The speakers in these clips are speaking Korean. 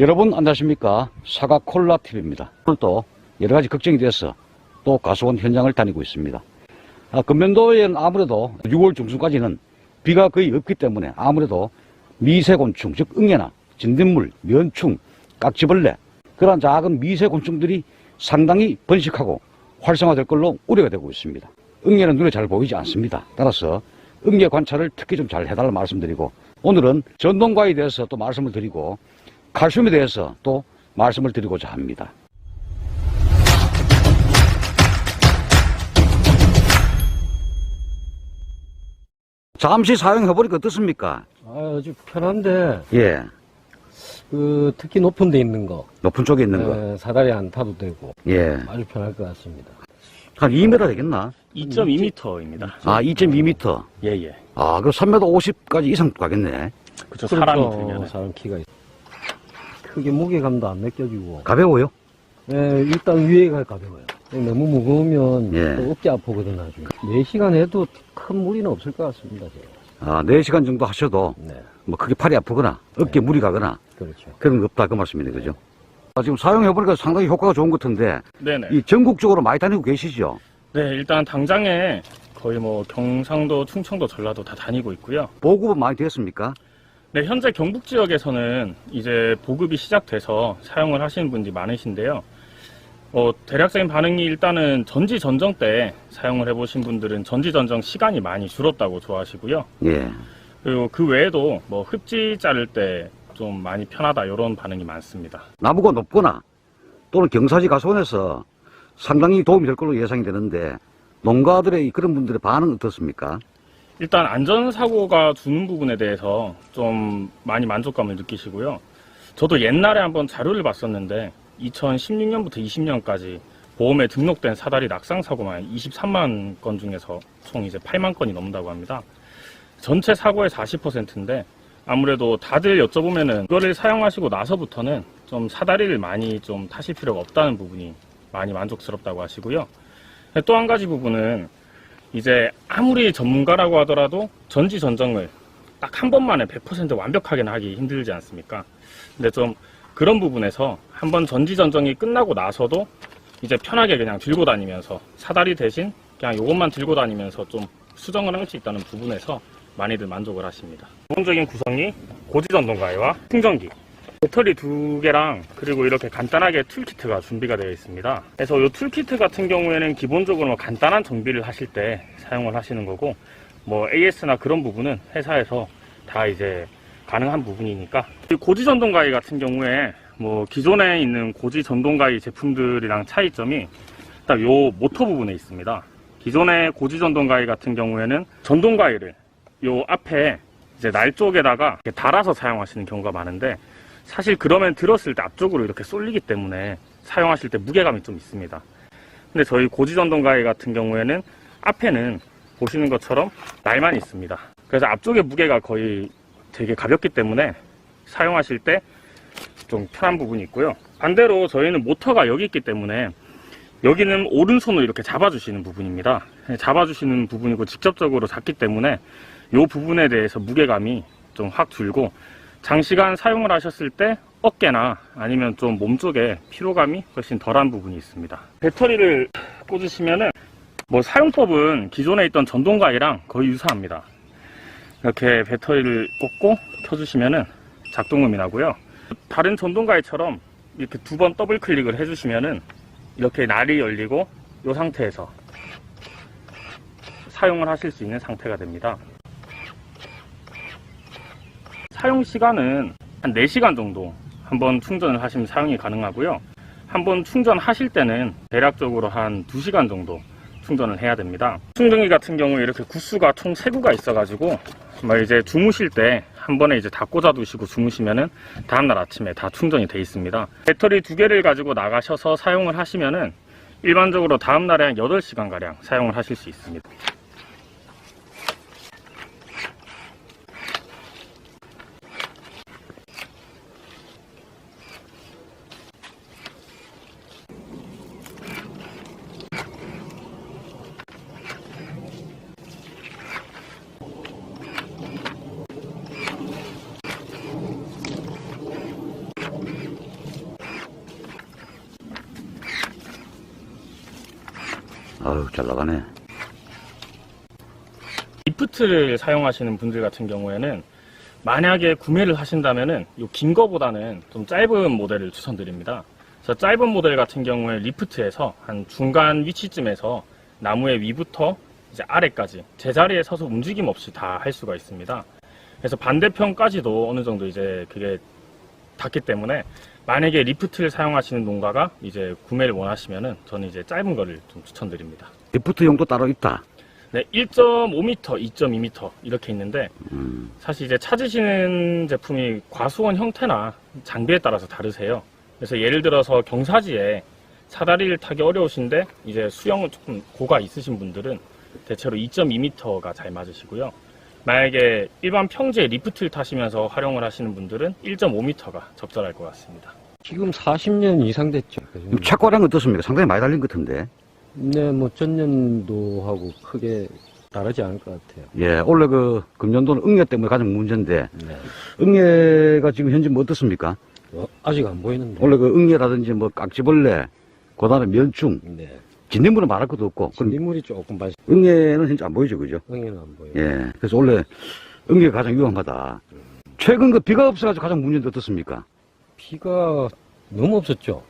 여러분 안녕하십니까 사과콜라 TV입니다. 오늘도 여러 가지 걱정이 돼서 또 가수원 현장을 다니고 있습니다. 아, 금년도에는 아무래도 6월 중순까지는 비가 거의 없기 때문에 아무래도 미세곤충 즉 응애나 진딧물, 면충, 깍지벌레 그러한 작은 미세곤충들이 상당히 번식하고 활성화될 걸로 우려가 되고 있습니다. 응애는 눈에 잘 보이지 않습니다. 따라서 응애 관찰을 특히 좀 잘 해달라 말씀드리고 오늘은 전동과에 대해서 또 말씀을 드리고 칼슘에 대해서 또 말씀을 드리고자 합니다. 잠시 사용해보니까 어떻습니까? 아, 아주 편한데 예, 그 특히 높은 데 있는 거 높은 쪽에 있는 거. 에, 사다리 안 타도 되고 예, 아주 편할 것 같습니다. 한 2m 되겠나? 2.2m입니다. 아, 2.2m. 예 예. 아, 그럼 3m 50까지 이상 가겠네. 그렇죠. 사람이. 들면 사람 키가 있. 크게 무게감도 안 느껴지고 가벼워요? 예, 일단 위에가 가벼워요. 너무 무거우면 예. 또 어깨 아프거든 나중에. 4시간 해도 큰 무리는 없을 것 같습니다. 제가. 아, 4시간 정도 하셔도 네, 뭐 크게 팔이 아프거나 어깨 네. 무리 가거나 그렇죠. 그런 거 없다 그 말씀이네, 그죠? 아, 지금 사용해보니까 상당히 효과가 좋은 것 같은데 네네. 이 전국적으로 많이 다니고 계시죠? 네 일단 당장에 거의 뭐 경상도, 충청도, 전라도 다 다니고 있고요. 보급은 많이 됐습니까? 네 현재 경북 지역에서는 이제 보급이 시작돼서 사용을 하시는 분들이 많으신데요. 어, 대략적인 반응이 일단은 전지 전정 때 사용을 해보신 분들은 전지 전정 시간이 많이 줄었다고 좋아하시고요. 예. 그리고 그 외에도 뭐 흡지 자를 때 좀 많이 편하다 이런 반응이 많습니다. 나무가 높거나 또는 경사지 가수원에서 상당히 도움이 될 걸로 예상이 되는데 농가들의 그런 분들의 반응 어떻습니까? 일단 안전사고가 주는 부분에 대해서 좀 많이 만족감을 느끼시고요. 저도 옛날에 한번 자료를 봤었는데 2016년부터 20년까지 보험에 등록된 사다리 낙상 사고만 23만 건 중에서 총 이제 8만 건이 넘는다고 합니다. 전체 사고의 40%인데 아무래도 다들 여쭤보면은 이거를 사용하시고 나서부터는 좀 사다리를 많이 좀 타실 필요가 없다는 부분이 많이 만족스럽다고 하시고요. 또 한 가지 부분은 이제 아무리 전문가라고 하더라도 전지 전정을 딱 한 번만에 100% 완벽하게는 하기 힘들지 않습니까? 근데 좀 그런 부분에서 한번 전지 전정이 끝나고 나서도 이제 편하게 그냥 들고 다니면서 사다리 대신 그냥 이것만 들고 다니면서 좀 수정을 할 수 있다는 부분에서 많이들 만족을 하십니다. 기본적인 구성이 고지 전동가이와 충전기, 배터리 두 개랑 그리고 이렇게 간단하게 툴키트가 준비가 되어 있습니다. 그래서 이 툴키트 같은 경우에는 기본적으로 간단한 정비를 하실 때 사용을 하시는 거고 뭐 AS나 그런 부분은 회사에서 다 이제 가능한 부분이니까 이 고지 전동 가위 같은 경우에 뭐 기존에 있는 고지 전동 가위 제품들이랑 차이점이 딱 요 모터 부분에 있습니다. 기존의 고지 전동 가위 같은 경우에는 전동 가위를 요 앞에 이제 날 쪽에다가 달아서 사용하시는 경우가 많은데 사실 그러면 들었을 때 앞쪽으로 이렇게 쏠리기 때문에 사용하실 때 무게감이 좀 있습니다. 근데 저희 고지전동 가위 같은 경우에는 앞에는 보시는 것처럼 날만 있습니다. 그래서 앞쪽에 무게가 거의 되게 가볍기 때문에 사용하실 때 좀 편한 부분이 있고요. 반대로 저희는 모터가 여기 있기 때문에 여기는 오른손으로 이렇게 잡아주시는 부분입니다. 잡아주시는 부분이고 직접적으로 잡기 때문에 이 부분에 대해서 무게감이 좀 확 줄고 장시간 사용을 하셨을 때 어깨나 아니면 좀 몸 쪽에 피로감이 훨씬 덜한 부분이 있습니다. 배터리를 꽂으시면은 뭐 사용법은 기존에 있던 전동가위랑 거의 유사합니다. 이렇게 배터리를 꽂고 켜주시면은 작동음이 나고요. 다른 전동가위처럼 이렇게 두 번 더블 클릭을 해주시면은 이렇게 날이 열리고 이 상태에서 사용을 하실 수 있는 상태가 됩니다. 사용 시간은 한 4시간 정도 한번 충전을 하시면 사용이 가능하고요. 한번 충전하실 때는 대략적으로 한 2시간 정도 충전을 해야 됩니다. 충전기 같은 경우에 이렇게 구수가 총 3구가 있어가지고 뭐 이제 주무실 때 한 번에 이제 다 꽂아 두시고 주무시면은 다음날 아침에 다 충전이 돼 있습니다. 배터리 두 개를 가지고 나가셔서 사용을 하시면은 일반적으로 다음날에 한 8시간 가량 사용을 하실 수 있습니다. 아유, 잘 나가네. 리프트를 사용하시는 분들 같은 경우에는 만약에 구매를 하신다면은 요긴 거보다는 좀 짧은 모델을 추천드립니다. 그래서 짧은 모델 같은 경우에 리프트에서 한 중간 위치쯤에서 나무의 위부터 이제 아래까지 제자리에 서서 움직임 없이 다 할 수가 있습니다. 그래서 반대편까지도 어느 정도 이제 그게 닿기 때문에 만약에 리프트를 사용하시는 농가가 이제 구매를 원하시면은 저는 이제 짧은 거를 좀 추천드립니다. 리프트용도 따로 있다. 네, 1.5m, 2.2m 이렇게 있는데 음, 사실 이제 찾으시는 제품이 과수원 형태나 장비에 따라서 다르세요. 그래서 예를 들어서 경사지에 사다리를 타기 어려우신데 이제 수영은 조금 고가 있으신 분들은 대체로 2.2m가 잘 맞으시고요. 만약에 일반 평지에 리프트를 타시면서 활용을 하시는 분들은 1.5m가 적절할 것 같습니다. 지금 40년 이상 됐죠. 책과량 어떻습니까? 상당히 많이 달린 것 같은데. 네, 뭐 전년도하고 크게 다르지 않을 것 같아요. 예, 원래 그 금년도는 응애 때문에 가장 문제인데, 네. 응애가 지금 현재 뭐 어떻습니까? 어, 아직 안 보이는데. 원래 그 응애라든지 뭐 깍지벌레, 그 다음에 면충, 네. 진딧물은 말할 것도 없고, 그럼 진딧물이 조금 발 응애는 현재 안 보이죠, 그죠? 응에는 안 보여요. 예, 그래서 원래 응애가 가장 위험하다. 최근 그 비가 없어가지고 가장 문제인데 어떻습니까? 비가 너무 없었죠.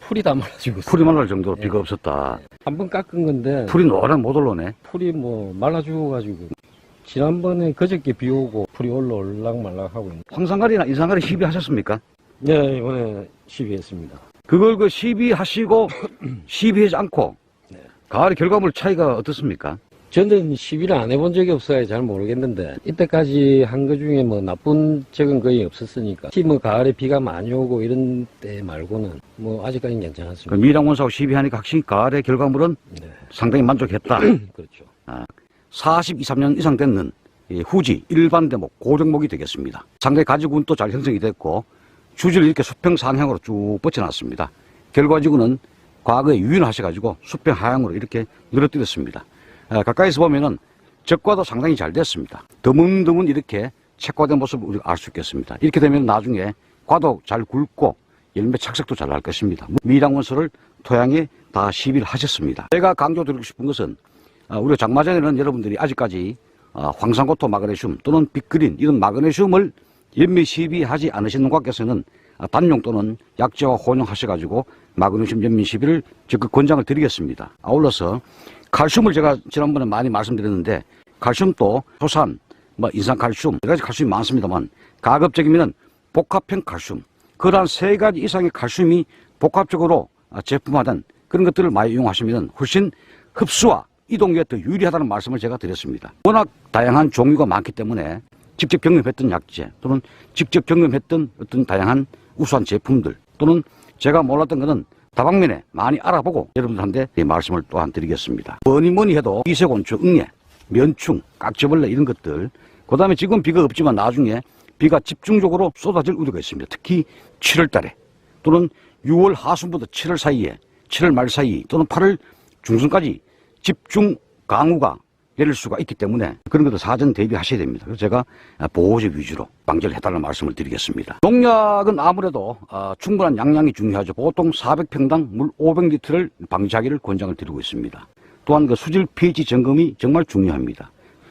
풀이 다 말라지고 있어요. 풀이 말랄 정도로 예. 비가 없었다. 한 번 깎은 건데 풀이 노란 못 올라오네. 풀이 뭐 말라 죽어가지고 지난번에 그저께 비 오고 풀이 올라 올락 말락 하고 있는. 황산가리나 인산가리 시비하셨습니까? 네 이번에 시비했습니다. 그걸 그 시비하시고 시비하지 않고 네. 가을의 결과물 차이가 어떻습니까? 저는 시비를 안 해본 적이 없어요. 잘 모르겠는데 이때까지 한 거 중에 뭐 나쁜 적은 거의 없었으니까. 뭐 가을에 비가 많이 오고 이런 때 말고는 뭐 아직까지는 그 괜찮았습니다. 미랑 원사하고 시비하니까 확실히 가을의 결과물은 네 상당히 만족했다. 그렇죠. 42, 3년 이상 됐는 이 후지 일반 대목 고정목이 되겠습니다. 상당히 가지군도 잘 형성이 됐고 주지를 이렇게 수평 상향으로 쭉 뻗쳐놨습니다. 결과지구는 과거에 유인하셔가지고 수평 하향으로 이렇게 늘어뜨렸습니다. 아, 가까이서 보면은 적과도 상당히 잘 됐습니다. 드문드문 이렇게 책과된 모습을 우리가 알 수 있겠습니다. 이렇게 되면 나중에 과도 잘 굵고 열매 착색도 잘 날 것입니다. 미량원서를 토양에 다 시비를 하셨습니다. 제가 강조드리고 싶은 것은 아, 우리가 장마전에는 여러분들이 아직까지 아, 황산고토 마그네슘 또는 빅그린 이런 마그네슘을 연미 시비하지 않으신 농가께서는 아, 단용 또는 약재와 혼용하셔가지고 마그네슘 연미 시비를 적극 권장을 드리겠습니다. 아울러서 칼슘을 제가 지난번에 많이 말씀드렸는데 칼슘도 토산, 뭐 인산 칼슘 여러 가지 칼슘이 많습니다만 가급적이면 복합형 칼슘 그러한 세 가지 이상의 칼슘이 복합적으로 아, 제품화된 그런 것들을 많이 이용하시면 훨씬 흡수와 이동에 더 유리하다는 말씀을 제가 드렸습니다. 워낙 다양한 종류가 많기 때문에 직접 경험했던 약재 또는 직접 경험했던 어떤 다양한 우수한 제품들 또는 제가 몰랐던 것은 다방면에 많이 알아보고 여러분들한테 이 말씀을 또한 드리겠습니다. 뭐니 뭐니 해도 이세곤충, 응애, 면충, 깍지벌레 이런 것들 그 다음에 지금 비가 없지만 나중에 비가 집중적으로 쏟아질 우려가 있습니다. 특히 7월 달에 또는 6월 하순부터 7월 사이에 7월 말 사이 또는 8월 중순까지 집중 강우가 내릴 수가 있기 때문에 그런 것도 사전 대비하셔야 됩니다. 그래서 제가 보호제 위주로 방지를 해달라는 말씀을 드리겠습니다. 농약은 아무래도 어, 충분한 양량이 중요하죠. 보통 400평당 물 500리터를 방지하기를 권장을 드리고 있습니다. 또한 그 수질 pH 점검이 정말 중요합니다.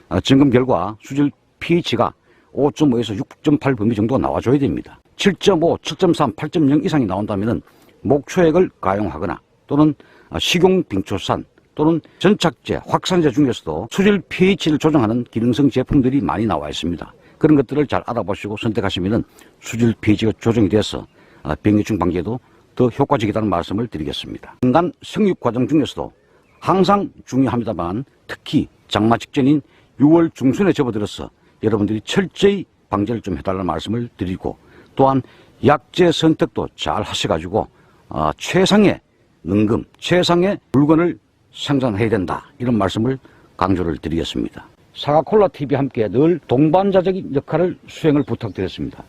어, 점검 결과 수질 pH가 5.5에서 6.8 범위 정도가 나와줘야 됩니다. 7.5, 7.3, 8.0 이상이 나온다면 목초액을 가용하거나 또는 어, 식용 빙초산 또는 전착제, 확산제 중에서도 수질 pH를 조정하는 기능성 제품들이 많이 나와 있습니다. 그런 것들을 잘 알아보시고 선택하시면 수질 pH가 조정이 돼서 어, 병해충 방지에도 더 효과적이라는 말씀을 드리겠습니다. 인간 생육 과정 중에서도 항상 중요합니다만 특히 장마 직전인 6월 중순에 접어들어서 여러분들이 철저히 방제를 좀 해달라는 말씀을 드리고 또한 약재 선택도 잘 하셔가지고 어, 최상의 능금, 최상의 물건을 생산해야 된다 이런 말씀을 강조를 드리겠습니다. 사과콜라 TV 함께 늘 동반자적인 역할을 수행을 부탁드렸습니다.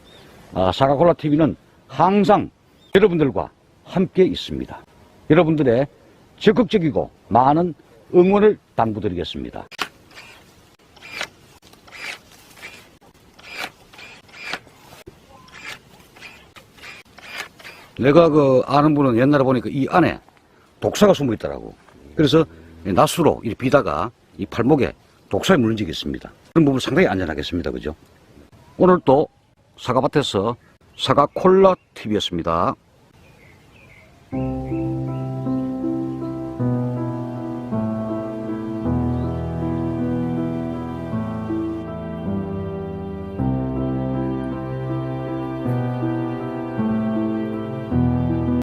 아, 사과콜라 TV는 항상 여러분들과 함께 있습니다. 여러분들의 적극적이고 많은 응원을 당부드리겠습니다. 내가 그 아는 분은 옛날에 보니까 이 안에 독사가 숨어 있더라고. 그래서 이 낫수로 이 비다가 이 팔목에 독사에 있습니다. 그런 부분 상당히 안전하겠습니다. 그죠? 오늘 또 사과밭에서 사과 콜라 TV였습니다.